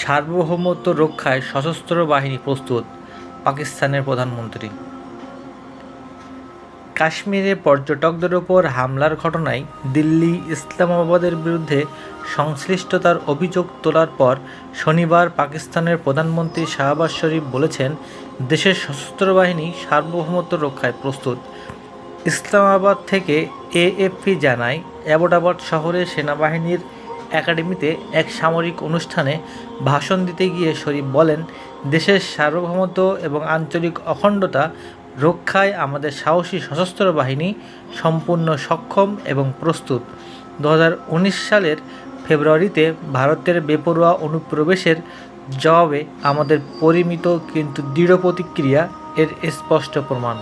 সার্বভৌমত্ব রক্ষায় সশস্ত্র বাহিনী প্রস্তুত, পাকিস্তানের প্রধানমন্ত্রী। কাশ্মীরে পর্যটকদের ওপর হামলার ঘটনায় দিল্লি ইসলামাবাদের বিরুদ্ধে সংশ্লিষ্টতার অভিযোগ তোলার পর শনিবার পাকিস্তানের প্রধানমন্ত্রী শাহবাজ শরীফ বলেছেন, দেশের সশস্ত্র বাহিনী সার্বভৌমত্ব রক্ষায় প্রস্তুত। ইসলামাবাদ থেকে এএফপি জানায় অ্যাবোটাবাদ শহরে সেনাবাহিনীর একাডেমিতে এক সামরিক অনুষ্ঠানে ভাষণ দিতে গিয়ে শরীফ বলেন, দেশের সার্বভৌমত্ব এবং আঞ্চলিক অখণ্ডতা রক্ষায় আমাদের সাহসী সশস্ত্র বাহিনী সম্পূর্ণ সক্ষম এবং প্রস্তুত। দু হাজার উনিশ সালের ফেব্রুয়ারিতে ভারতের বেপরোয়া অনুপ্রবেশের জবাবে আমাদের পরিমিত কিন্তু দৃঢ় প্রতিক্রিয়া এর স্পষ্ট প্রমাণ।